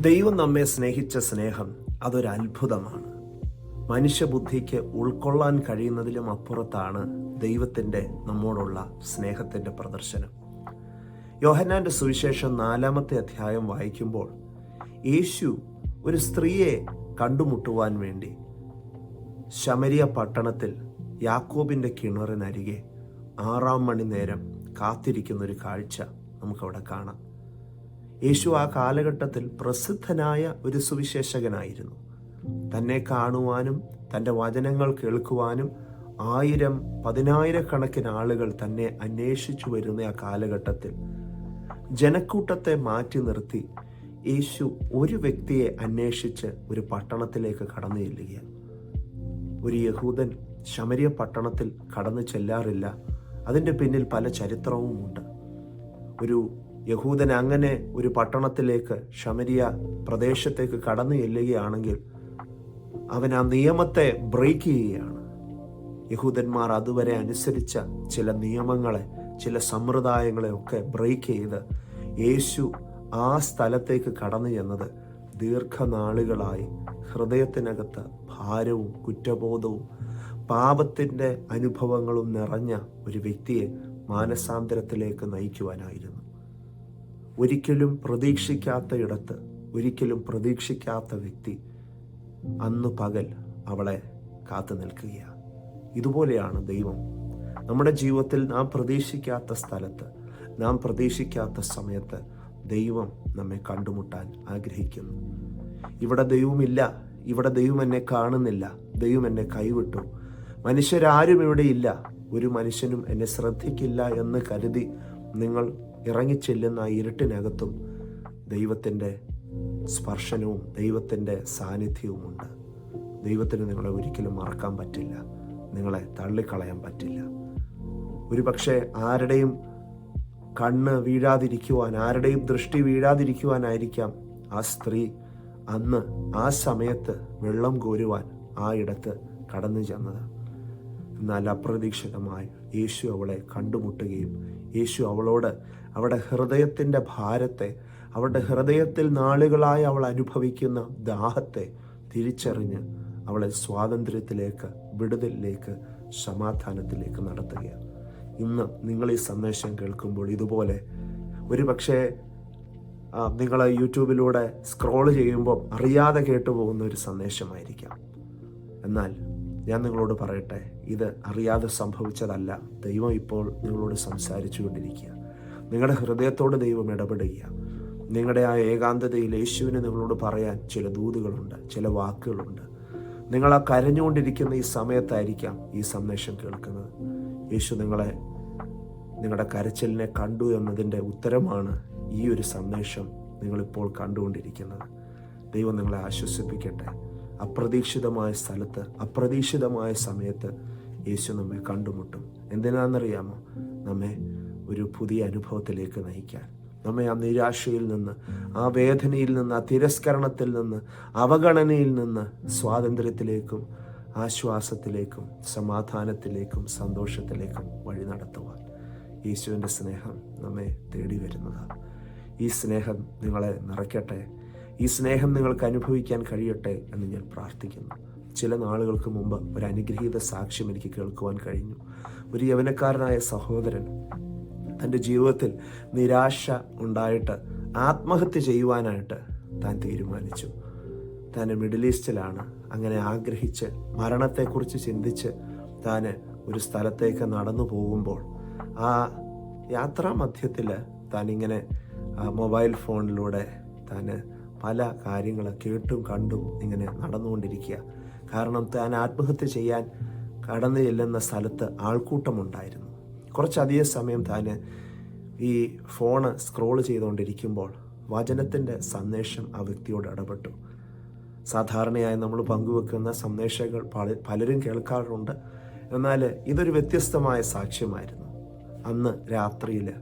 ദൈവം നമ്മെ സ്നേഹിച്ച സ്നേഹം അതൊരു അത്ഭുതമാണ്. മനുഷ്യബുദ്ധിക്ക് ഉൾക്കൊള്ളാൻ കഴിയുന്നതിലും അപ്പുറത്താണ് ദൈവത്തിന്റെ നമ്മോടുള്ള സ്നേഹത്തിന്റെ പ്രദർശനം. യോഹന്നാന്റെ സുവിശേഷം നാലാമത്തെ അധ്യായം വായിക്കുമ്പോൾ യേശു ഒരു സ്ത്രീയെ കണ്ടുമുട്ടുവാൻ വേണ്ടി ശമരിയ പട്ടണത്തിൽ യാക്കോബിന്റെ കിണറിനരികെ ആറാം മണി നേരം കാത്തിരിക്കുന്ന ഒരു കാഴ്ച നമുക്കവിടെ കാണാം. യേശു ആ കാലഘട്ടത്തിൽ പ്രസിദ്ധനായ ഒരു സുവിശേഷകനായിരുന്നു. തന്നെ കാണുവാനും തന്റെ വചനങ്ങൾ കേൾക്കുവാനും ആയിരം പതിനായിരക്കണക്കിന് ആളുകൾ തന്നെ അന്വേഷിച്ചു വരുന്ന ആ കാലഘട്ടത്തിൽ ജനക്കൂട്ടത്തെ മാറ്റി നിർത്തി യേശു ഒരു വ്യക്തിയെ അന്വേഷിച്ച് ഒരു പട്ടണത്തിലേക്ക് കടന്നു ചെല്ലുകയാണ്. ഒരു യഹൂദൻ ശമരിയ പട്ടണത്തിൽ കടന്നു ചെല്ലാറില്ല. അതിന്റെ പിന്നിൽ പല ചരിത്രവുമുണ്ട്. ഒരു യഹൂദൻ അങ്ങനെ ഒരു പട്ടണത്തിലേക്ക് ശമരിയ പ്രദേശത്തേക്ക് കടന്നു ചെല്ലുകയാണെങ്കിൽ അവൻ ആ നിയമത്തെ ബ്രേക്ക് ചെയ്യുകയാണ്. യഹൂദന്മാർ അതുവരെ അനുസരിച്ച ചില നിയമങ്ങളെ ചില സമ്പ്രദായങ്ങളെ ഒക്കെ ബ്രേക്ക് ചെയ്ത് യേശു ആ സ്ഥലത്തേക്ക് കടന്നു ചെന്നത് ദീർഘനാളുകളായി ഹൃദയത്തിനകത്ത് ഭാരവും കുറ്റബോധവും പാപത്തിന്റെ അനുഭവങ്ങളും നിറഞ്ഞ ഒരു വ്യക്തിയെ മാനസാന്തരത്തിലേക്ക് നയിക്കുവാനായിരുന്നു. ഒരിക്കലും പ്രതീക്ഷിക്കാത്ത ഇടത്ത് ഒരിക്കലും പ്രതീക്ഷിക്കാത്ത വ്യക്തി അന്ന് പകൽ അവളെ കാത്തു നിൽക്കുകയാണ്. ഇതുപോലെയാണ് ദൈവം. നമ്മുടെ ജീവിതത്തിൽ നാം പ്രതീക്ഷിക്കാത്ത സ്ഥലത്ത് നാം പ്രതീക്ഷിക്കാത്ത സമയത്ത് ദൈവം നമ്മെ കണ്ടുമുട്ടാൻ ആഗ്രഹിക്കുന്നു. ഇവിടെ ദൈവമില്ല ഇവിടെ ദൈവം എന്നെ കാണുന്നില്ല ദൈവം എന്നെ കൈവിട്ടു. മനുഷ്യരാരും ഇവിടെ ഇല്ല ഒരു മനുഷ്യനും എന്നെ ശ്രദ്ധിക്കില്ല എന്ന് കരുതി നിങ്ങൾ ഇറങ്ങിച്ചെല്ലുന്ന ഇരുട്ടിനകത്തും ദൈവത്തിന്റെ സ്പർശനവും ദൈവത്തിന്റെ സാന്നിധ്യവുമുണ്ട്. ദൈവത്തിന് നിങ്ങളെ ഒരിക്കലും മറക്കാൻ പറ്റില്ല. നിങ്ങളെ തള്ളിക്കളയാൻ പറ്റില്ല. ഒരു പക്ഷേ ആരുടെയും കണ്ണ് വീഴാതിരിക്കുവാൻ ആരുടെയും ദൃഷ്ടി വീഴാതിരിക്കുവാനായിരിക്കാം ആ സ്ത്രീ അന്ന് ആ സമയത്ത് വെള്ളം കോരുവാൻ ആ ഇടത്ത് കടന്നു ചെന്നത്. എന്നാൽ അപ്രതീക്ഷിതമായി യേശു അവളെ കണ്ടുമുട്ടുകയും യേശു അവളോട് അവളുടെ ഹൃദയത്തിന്റെ ഭാരത്തെ അവളുടെ ഹൃദയത്തിൽ നാളുകളായി അവൾ അനുഭവിക്കുന്ന ദാഹത്തെ തിരിച്ചറിഞ്ഞ് അവളെ സ്വാതന്ത്ര്യത്തിലേക്ക് വിടുതലിലേക്ക് സമാധാനത്തിലേക്ക് നടത്തുകയാണ്. ഇന്ന് നിങ്ങൾ ഈ സന്ദേശം കേൾക്കുമ്പോൾ ഇതുപോലെ ഒരു പക്ഷേ നിങ്ങൾ യൂട്യൂബിലൂടെ സ്ക്രോൾ ചെയ്യുമ്പോൾ അറിയാതെ കേട്ടുപോകുന്ന ഒരു സന്ദേശമായിരിക്കാം. എന്നാൽ ഞാൻ നിങ്ങളോട് പറയട്ടെ ഇത് അറിയാതെ സംഭവിച്ചതല്ല. ദൈവം ഇപ്പോൾ നിങ്ങളോട് സംസാരിച്ചു കൊണ്ടിരിക്കുക നിങ്ങളുടെ ഹൃദയത്തോട് ദൈവം ഇടപെടുക. നിങ്ങളുടെ ആ ഏകാന്തതയിൽ യേശുവിന് നിങ്ങളോട് പറയാൻ ചില ദൂതുകളുണ്ട് ചില വാക്കുകളുണ്ട്. നിങ്ങൾ ആ കരഞ്ഞുകൊണ്ടിരിക്കുന്ന ഈ സമയത്തായിരിക്കാം ഈ സന്ദേശം കേൾക്കുന്നത്. യേശു നിങ്ങളെ നിങ്ങളുടെ കരച്ചിലിനെ കണ്ടു എന്നതിന്റെ ഉത്തരമാണ് ഈ ഒരു സന്ദേശം നിങ്ങളിപ്പോൾ കണ്ടുകൊണ്ടിരിക്കുന്നത്. ദൈവം നിങ്ങളെ ആശ്വസിപ്പിക്കട്ടെ. അപ്രതീക്ഷിതമായ സ്ഥലത്ത് അപ്രതീക്ഷിതമായ സമയത്ത് യേശു നമ്മെ കണ്ടുമുട്ടും. എന്തിനാണെന്നറിയാമോ? നമ്മെ ഒരു പുതിയ അനുഭവത്തിലേക്ക് നയിക്കാൻ. നമ്മെ ആ നിരാശയിൽ നിന്ന് ആ വേദനയിൽ നിന്ന് ആ തിരസ്കരണത്തിൽ നിന്ന് അവഗണനയിൽ നിന്ന് സ്വാതന്ത്ര്യത്തിലേക്കും ആശ്വാസത്തിലേക്കും സമാധാനത്തിലേക്കും സന്തോഷത്തിലേക്കും വഴി നടത്തുവാൻ യേശുവിന്റെ സ്നേഹം നമ്മെ തേടി വരുന്നതാണ്. ഈ സ്നേഹം നിങ്ങളെ നിറയ്ക്കട്ടെ. ഈ സ്നേഹം നിങ്ങൾക്ക് അനുഭവിക്കാൻ കഴിയട്ടെ എന്ന് ഞാൻ പ്രാർത്ഥിക്കുന്നു. ചില നാളുകൾക്ക് മുമ്പ് ഒരു അനുഗ്രഹീത സാക്ഷ്യം എനിക്ക് കേൾക്കുവാൻ കഴിഞ്ഞു. ഒരു യവനക്കാരനായ സഹോദരൻ തന്റെ ജീവിതത്തിൽ നിരാശ ഉണ്ടായിട്ട് ആത്മഹത്യ ചെയ്യുവാനായിട്ട് താൻ തീരുമാനിച്ചു. താൻ മിഡിൽ ഈസ്റ്റിലാണ്. അങ്ങനെ ആഗ്രഹിച്ച് മരണത്തെക്കുറിച്ച് ചിന്തിച്ച് താൻ ഒരു സ്ഥലത്തേക്ക് നടന്നു പോകുമ്പോൾ ആ യാത്രാ മധ്യത്തിൽ താനിങ്ങനെ മൊബൈൽ ഫോണിലൂടെ താൻ പല കാര്യങ്ങൾ കേട്ടും കണ്ടും ഇങ്ങനെ നടന്നുകൊണ്ടിരിക്കുക. കാരണം താൻ ആത്മഹത്യ ചെയ്യാൻ കടന്നു ചെല്ലുന്ന സ്ഥലത്ത് ആൾക്കൂട്ടമുണ്ടായിരുന്നു. കുറച്ചധികം സമയം താൻ ഈ ഫോണ് സ്ക്രോൾ ചെയ്തുകൊണ്ടിരിക്കുമ്പോൾ വചനത്തിന്റെ സന്ദേശം ആ വ്യക്തിയോട് ഇടപെട്ടു. സാധാരണയായി നമ്മൾ പങ്കുവെക്കുന്ന സന്ദേശങ്ങൾ പല പലരും കേൾക്കാറുണ്ട്. എന്നാൽ ഇതൊരു വ്യത്യസ്തമായ സാക്ഷ്യമായിരുന്നു. അന്ന് രാത്രിയിൽ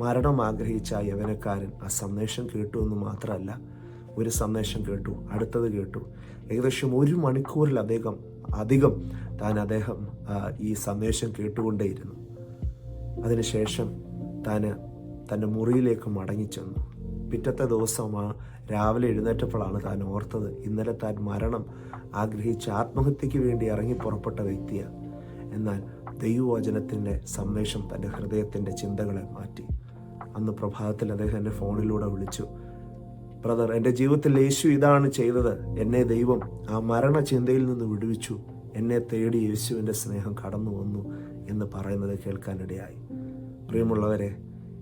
മരണം ആഗ്രഹിച്ച യവനക്കാരൻ ആ സന്ദേശം കേട്ടു എന്ന് മാത്രമല്ല ഒരു സന്ദേശം കേട്ടു അടുത്തത് കേട്ടു. ഏകദേശം ഒരു മണിക്കൂറിൽ അദ്ദേഹം അധികം താൻ അദ്ദേഹം ഈ സന്ദേശം കേട്ടുകൊണ്ടേയിരുന്നു. അതിനുശേഷം താൻ തന്റെ മുറിയിലേക്ക് മടങ്ങിച്ചെന്നു. പിറ്റത്തെ ദിവസം ആ രാവിലെ എഴുന്നേറ്റപ്പോഴാണ് താൻ ഓർത്തത് ഇന്നലെ താൻ മരണം ആഗ്രഹിച്ച് ആത്മഹത്യയ്ക്ക് വേണ്ടി ഇറങ്ങി പുറപ്പെട്ട വ്യക്തിയാണ് എന്നാൽ ദൈവവചനത്തിന്റെ സന്ദേശം തന്റെ ഹൃദയത്തിന്റെ ചിന്തകളെ മാറ്റി. അന്ന് പ്രഭാതത്തിൽ അദ്ദേഹം എന്റെ ഫോണിലൂടെ വിളിച്ചു. ബ്രദർ എന്റെ ജീവിതത്തിൽ യേശു ഇതാണ് ചെയ്തത്. എന്നെ ദൈവം ആ മരണ ചിന്തയിൽ നിന്ന് വിടുവിച്ചു. എന്നെ തേടി യേശുവിന്റെ സ്നേഹം കടന്നു വന്നു എന്ന് പറയുന്നത് കേൾക്കാനിടയായി പ്രിയമുള്ളവരെ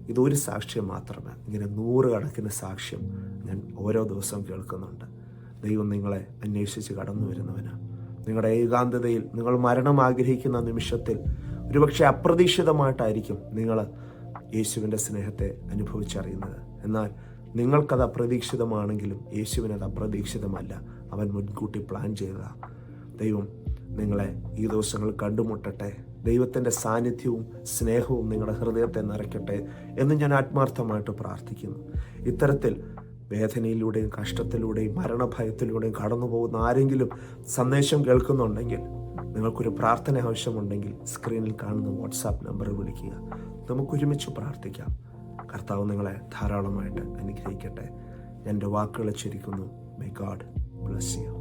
ഇതൊരു സാക്ഷ്യം മാത്രമേ. ഇങ്ങനെ നൂറുകണക്കിന് സാക്ഷ്യം ഞാൻ ഓരോ ദിവസവും കേൾക്കുന്നുണ്ട്. ദൈവം നിങ്ങളെ അന്വേഷിച്ച് കടന്നു വരുന്നവനാണ് നിങ്ങളുടെ ഏകാന്തതയിൽ നിങ്ങൾ മരണം ആഗ്രഹിക്കുന്ന നിമിഷത്തിൽ ഒരുപക്ഷെ അപ്രതീക്ഷിതമായിട്ടായിരിക്കും നിങ്ങൾ യേശുവിന്റെ സ്നേഹത്തെ അനുഭവിച്ചറിയുന്നത്. എന്നാൽ നിങ്ങൾക്കത് അപ്രതീക്ഷിതമാണെങ്കിലും യേശുവിനത് അപ്രതീക്ഷിതമല്ല. അവൻ മുൻകൂട്ടി പ്ലാൻ ചെയ്ത ദൈവം നിങ്ങളെ ഈ ദിവസങ്ങൾ കണ്ടുമുട്ടട്ടെ. ദൈവത്തിന്റെ സാന്നിധ്യവും സ്നേഹവും നിങ്ങളുടെ ഹൃദയത്തെ നിറയ്ക്കട്ടെ എന്ന് ഞാൻ ആത്മാർത്ഥമായിട്ട് പ്രാർത്ഥിക്കുന്നു. ഇത്തരത്തിൽ വേദനയിലൂടെയും കഷ്ടത്തിലൂടെയും മരണഭയത്തിലൂടെയും കടന്നു പോകുന്ന ആരെങ്കിലും സന്ദേശം കേൾക്കുന്നുണ്ടെങ്കിൽ നിങ്ങൾക്കൊരു പ്രാർത്ഥന ആവശ്യമുണ്ടെങ്കിൽ സ്ക്രീനിൽ കാണുന്ന വാട്സാപ്പ് നമ്പറിൽ വിളിക്കുക. നമുക്കൊരുമിച്ച് പ്രാർത്ഥിക്കാം. കർത്താവ് നിങ്ങളെ ധാരാളമായിട്ട് അനുഗ്രഹിക്കട്ടെ. എന്റെ വാക്കുകളെ ചിരിക്കുന്നു. My God bless you